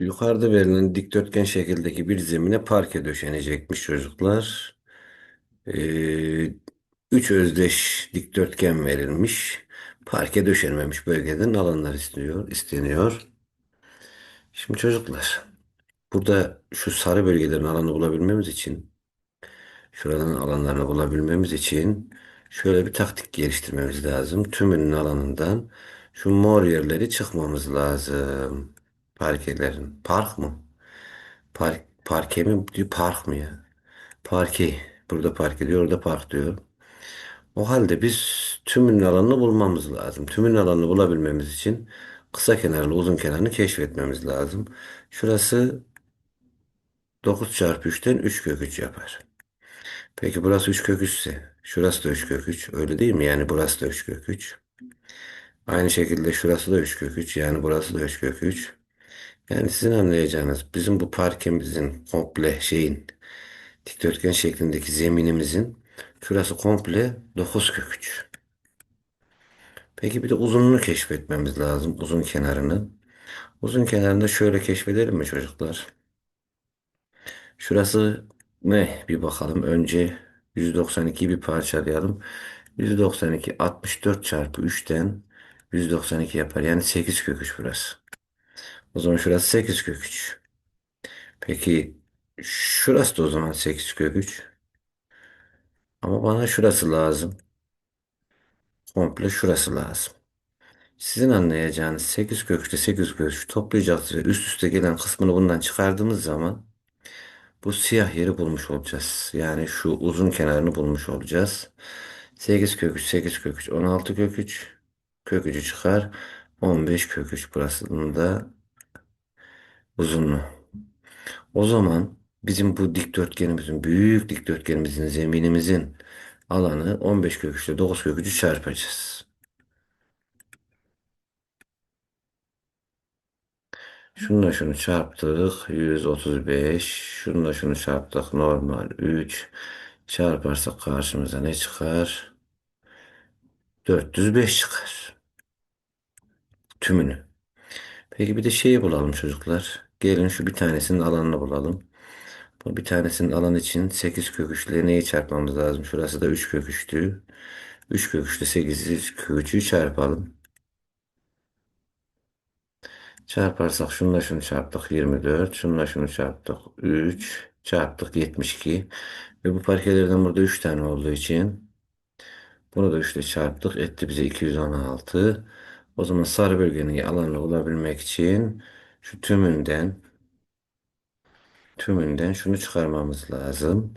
Yukarıda verilen dikdörtgen şekildeki bir zemine parke döşenecekmiş çocuklar. Ee, üç özdeş dikdörtgen verilmiş. Parke döşenmemiş bölgeden alanlar istiyor, isteniyor. Şimdi çocuklar, burada şu sarı bölgelerin alanı bulabilmemiz için, şuradan alanlarını bulabilmemiz için şöyle bir taktik geliştirmemiz lazım. Tümünün alanından şu mor yerleri çıkmamız lazım. Parkelerin. Park mı? Park, parke mi diyor, park mı ya? Parke. Burada park ediyor, orada park diyor. O halde biz tümünün alanını bulmamız lazım. Tümünün alanını bulabilmemiz için kısa kenarlı uzun kenarını keşfetmemiz lazım. Şurası 9 çarpı 3'ten 3 kök 3 yapar. Peki burası 3 kök 3 ise şurası da 3 kök 3 öyle değil mi? Yani burası da 3 kök 3. Aynı şekilde şurası da 3 kök 3 yani burası da 3 kök 3. Yani sizin anlayacağınız bizim bu parkemizin komple şeyin dikdörtgen şeklindeki zeminimizin şurası komple 9 kök 3. Peki bir de uzunluğunu keşfetmemiz lazım. Uzun kenarını. Uzun kenarını da şöyle keşfedelim mi çocuklar? Şurası ne? Bir bakalım. Önce 192'yi bir parçalayalım. 192 64 çarpı 3'ten 192 yapar. Yani 8 kök 3 burası. O zaman şurası 8 kök 3. Peki şurası da o zaman 8 kök 3. Ama bana şurası lazım. Komple şurası lazım. Sizin anlayacağınız 8 kökte 8 kök toplayacağız ve üst üste gelen kısmını bundan çıkardığımız zaman bu siyah yeri bulmuş olacağız. Yani şu uzun kenarını bulmuş olacağız. 8 kök 3 8 kök 3 16 kök 3 kök 3'ü çıkar. 15 kök 3 burasının da uzunluğu. O zaman bizim bu dikdörtgenimizin büyük dikdörtgenimizin zeminimizin alanı 15 kök 3 ile 9 kök 3'ü çarpacağız. Şununla şunu çarptık. 135. Şununla şunu çarptık. Normal 3. Çarparsak karşımıza ne çıkar? 405 çıkar. Tümünü. Peki bir de şeyi bulalım çocuklar. Gelin şu bir tanesinin alanını bulalım. Bu bir tanesinin alan için 8 kök 3 ile neyi çarpmamız lazım? Şurası da 3 kök 3'tü. 3 kök 3 ile 8 kök 3'ü çarpalım. Çarparsak şununla şunu çarptık 24. Şununla şunu çarptık 3. Çarptık 72. Ve bu parkelerden burada 3 tane olduğu için bunu da 3 ile çarptık. Etti bize 216. O zaman sarı bölgenin alanını bulabilmek için şu tümünden tümünden şunu çıkarmamız lazım.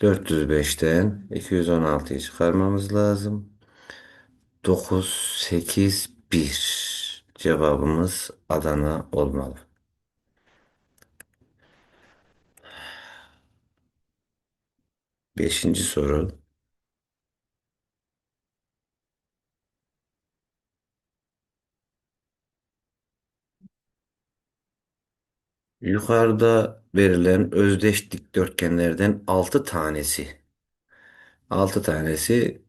405'ten 216'yı çıkarmamız lazım. 9, 8, 1. Cevabımız Adana olmalı. Beşinci soru. Yukarıda verilen özdeş dikdörtgenlerden 6 tanesi 6 tanesi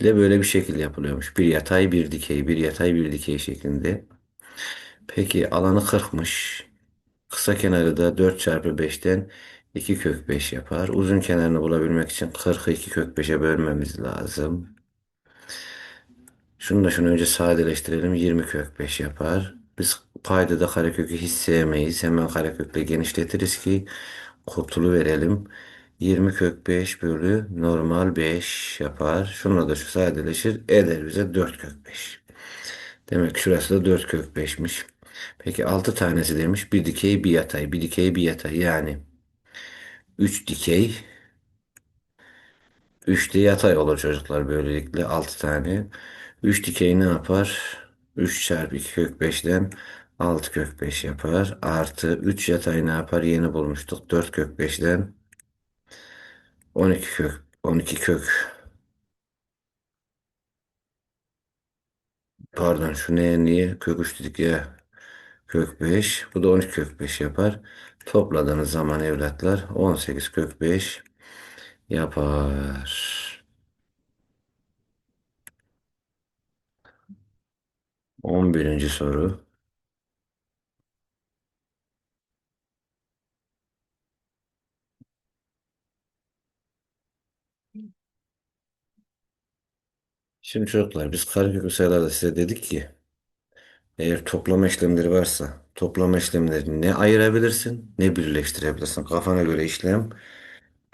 ile böyle bir şekil yapılıyormuş. Bir yatay bir dikey, bir yatay bir dikey şeklinde. Peki alanı 40'mış. Kısa kenarı da 4 çarpı 5'ten 2 kök 5 yapar. Uzun kenarını bulabilmek için 40'ı 2 kök 5'e bölmemiz lazım. Şunu da şunu önce sadeleştirelim. 20 kök 5 yapar. Biz paydada karekökü hiç sevmeyiz. Hemen karekökle genişletiriz ki kurtulu verelim. 20 kök 5 bölü normal 5 yapar. Şununla da şu sadeleşir. Eder bize 4 kök 5. Demek şurası da 4 kök 5'miş. Peki 6 tanesi demiş. Bir dikey bir yatay. Bir dikey bir yatay. Yani 3 dikey 3 de yatay olur çocuklar böylelikle 6 tane. 3 dikey ne yapar? 3 çarpı 2 kök 5'ten 6 kök 5 yapar. Artı 3 yatay ne yapar? Yeni bulmuştuk. 4 kök 5'ten 12 kök 12 kök pardon şu neye niye kök 3 dedik ya kök 5 bu da 12 kök 5 yapar. Topladığınız zaman evlatlar 18 kök 5 yapar. 11. soru. Şimdi çocuklar biz karşılıklı sayılarda size dedik ki eğer toplama işlemleri varsa toplama işlemlerini ne ayırabilirsin ne birleştirebilirsin. Kafana göre işlem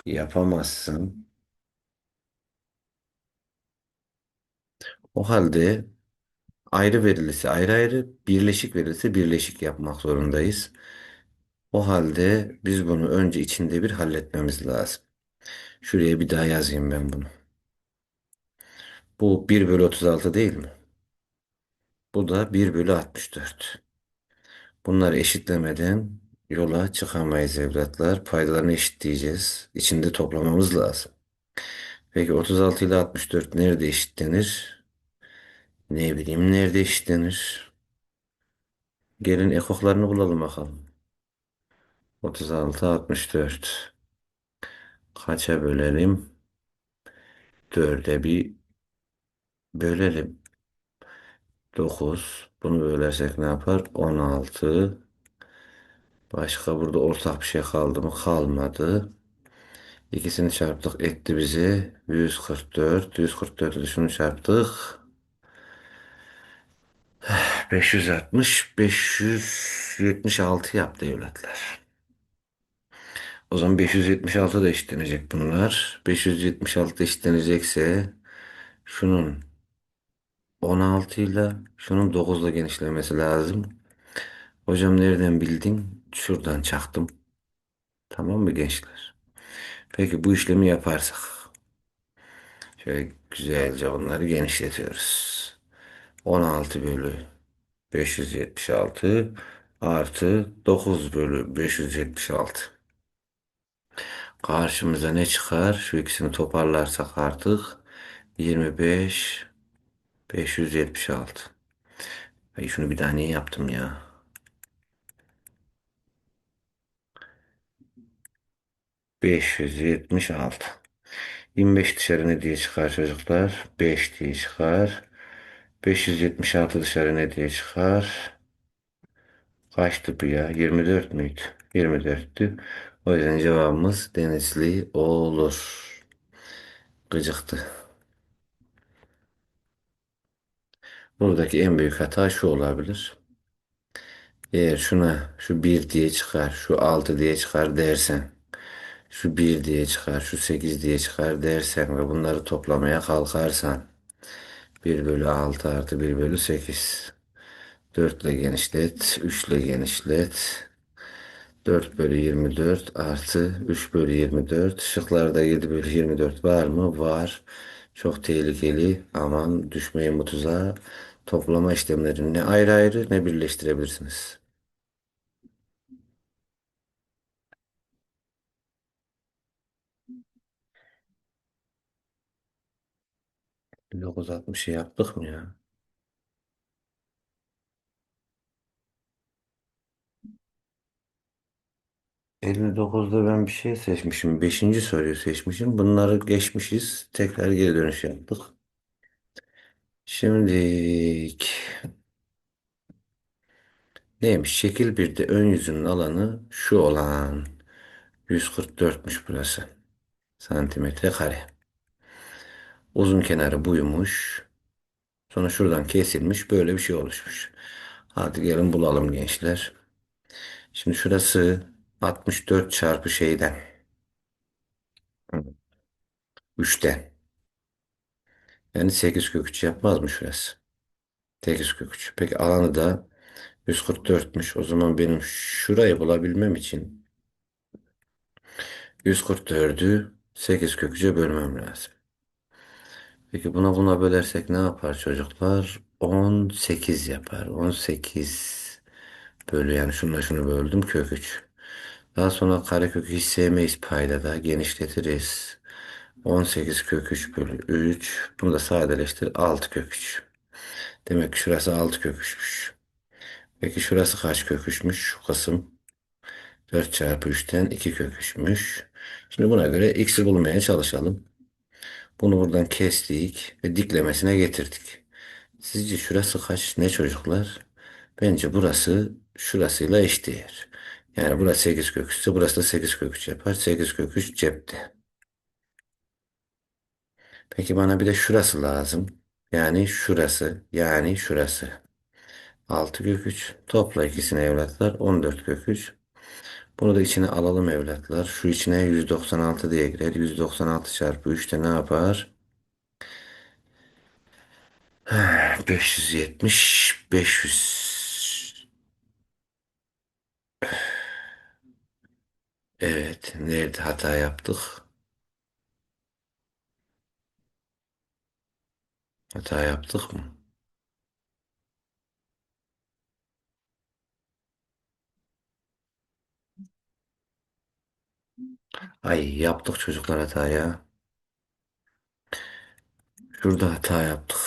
yapamazsın. O halde ayrı verilirse ayrı ayrı birleşik verilirse birleşik yapmak zorundayız. O halde biz bunu önce içinde bir halletmemiz lazım. Şuraya bir daha yazayım ben bunu. Bu bir bölü 36 değil mi? Bu da bir bölü 64. Bunları eşitlemeden yola çıkamayız evlatlar. Paydalarını eşitleyeceğiz. İçinde toplamamız lazım. Peki 36 ile 64 nerede eşitlenir? Ne bileyim nerede eşitlenir? Gelin ekoklarını bulalım bakalım. 36, 64. Kaça bölelim? 4'e bir bölelim. 9. Bunu bölersek ne yapar? 16. Başka burada ortak bir şey kaldı mı? Kalmadı. İkisini çarptık etti bize 144. 144 ile şunu çarptık. 560, 576 yaptı evlatlar. O zaman 576 da eşitlenecek bunlar. 576 eşitlenecekse şunun 16 ile şunun 9 ile genişlemesi lazım. Hocam nereden bildin? Şuradan çaktım. Tamam mı gençler? Peki bu işlemi yaparsak. Şöyle güzelce onları genişletiyoruz. 16 bölü 576 artı 9 bölü 576. Karşımıza ne çıkar? Şu ikisini toparlarsak artık 25 576. Ay şunu bir daha niye yaptım ya? 576. 25 dışarı ne diye çıkar çocuklar? 5 diye çıkar. 576 dışarı ne diye çıkar? Kaçtı bu ya? 24 müydü? 24'tü. O yüzden cevabımız Denizli olur. Gıcıktı. Buradaki en büyük hata şu olabilir. Eğer şuna şu bir diye çıkar, şu 6 diye çıkar dersen, şu bir diye çıkar, şu 8 diye çıkar dersen ve bunları toplamaya kalkarsan bir bölü 6 artı bir bölü 8 4 ile genişlet, 3 ile genişlet. 4 bölü 24 artı 3 bölü 24. Şıklarda 7 bölü 24 var mı? Var. Çok tehlikeli. Aman düşmeyin bu tuzağa. Toplama işlemlerini ne ayrı ayrı ne birleştirebilirsiniz. 960'ı yaptık mı ya? 59'da ben bir şey seçmişim. Beşinci soruyu seçmişim. Bunları geçmişiz. Tekrar geri dönüş yaptık. Şimdilik neymiş? Şekil 1'de ön yüzünün alanı şu olan 144'müş burası. Santimetre kare. Uzun kenarı buymuş. Sonra şuradan kesilmiş. Böyle bir şey oluşmuş. Hadi gelin bulalım gençler. Şimdi şurası 64 çarpı şeyden. 3'ten. Yani 8 kök 3 yapmaz mı şurası? 8 kök 3. Peki alanı da 144'müş. O zaman benim şurayı bulabilmem için 144'ü 8 kök 3'e bölmem lazım. Peki buna buna bölersek ne yapar çocuklar? 18 yapar. 18 bölü yani şununla şunu böldüm kök 3. Daha sonra karekökü hiç sevmeyiz payda da genişletiriz. 18 kök 3 bölü 3. Bunu da sadeleştir 6 kök 3. Demek ki şurası 6 kök 3'müş. Peki şurası kaç kök 3'müş? Şu kısım 4 çarpı 3'ten 2 kök 3'müş. Şimdi buna göre x'i bulmaya çalışalım. Bunu buradan kestik ve diklemesine getirdik. Sizce şurası kaç? Ne çocuklar? Bence burası şurasıyla eşdeğer. Yani burası 8 kök 3 ise burası da 8 kök 3 yapar. 8 kök 3 cepte. Peki bana bir de şurası lazım. Yani şurası. Yani şurası. 6 kök 3. Topla ikisini evlatlar. 14 kök 3. Bunu da içine alalım evlatlar. Şu içine 196 diye girer. 196 çarpı 3 de ne yapar? 570. 500. Evet. Nerede hata yaptık? Hata yaptık mı? Ay yaptık çocuklar hata ya. Şurada hata yaptık.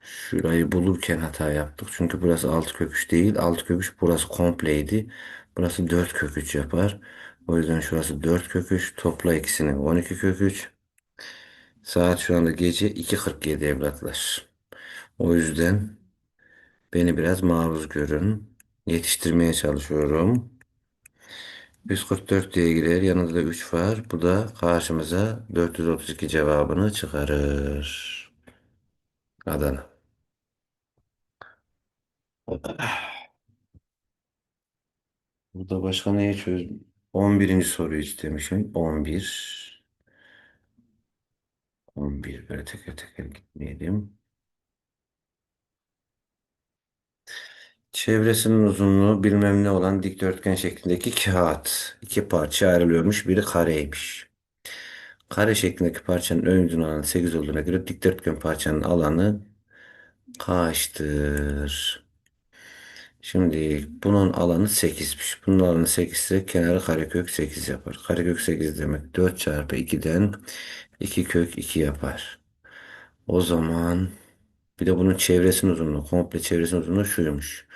Şurayı bulurken hata yaptık. Çünkü burası 6 kök 3 değil. 6 kök 3 burası kompleydi. Burası 4 kök 3 yapar. O yüzden şurası 4 kök 3. Topla ikisini 12 kök 3. Saat şu anda gece 2.47 evlatlar. O yüzden beni biraz maruz görün. Yetiştirmeye çalışıyorum. 144 diye girer. Yanında da 3 var. Bu da karşımıza 432 cevabını çıkarır. Adana. Burada başka neyi çözdüm? 11. soruyu istemişim. 11. 11. Böyle teker teker gitmeyelim. Çevresinin uzunluğu bilmem ne olan dikdörtgen şeklindeki kağıt. iki parça ayrılıyormuş. Biri kareymiş. Kare şeklindeki parçanın ön yüzünün alanı 8 olduğuna göre dikdörtgen parçanın alanı kaçtır? Şimdi bunun alanı 8'miş. Bunun alanı 8 ise kenarı karekök 8 yapar. Karekök 8 demek 4 çarpı 2'den 2 kök 2 yapar. O zaman bir de bunun çevresinin uzunluğu, komple çevresinin uzunluğu şuymuş.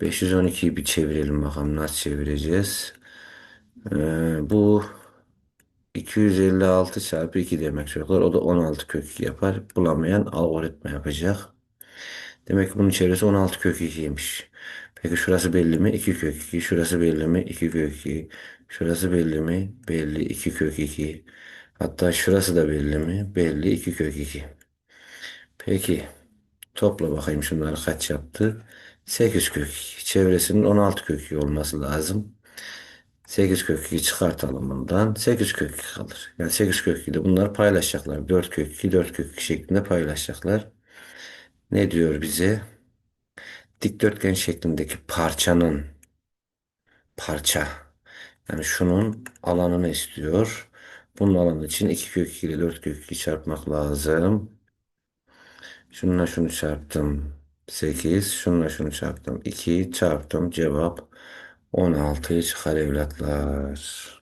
512'yi bir çevirelim bakalım nasıl çevireceğiz. Ee, bu 256 çarpı 2 demek çocuklar. O da 16 kök 2 yapar. Bulamayan algoritma yapacak. Demek ki bunun çevresi 16 kök 2'ymiş. Peki şurası belli mi? 2 kök 2. Şurası belli mi? 2 kök 2. Şurası belli mi? Belli 2 kök 2. Hatta şurası da belli mi? Belli 2 kök 2. Peki topla bakayım şunları kaç yaptı? 8 kök 2. Çevresinin 16 kök 2 olması lazım. 8 kök 2 çıkartalım bundan. 8 kök 2 kalır. Yani 8 kök 2 de bunlar paylaşacaklar. 4 kök 2, 4 kök 2 şeklinde paylaşacaklar. Ne diyor bize? Dikdörtgen şeklindeki parçanın parça yani şunun alanını istiyor. Bunun alanı için 2 kök 2 ile 4 kök 2 çarpmak lazım. Şununla şunu çarptım. 8. Şununla şunu çarptım. 2 çarptım. Cevap 16 çıkar evlatlar.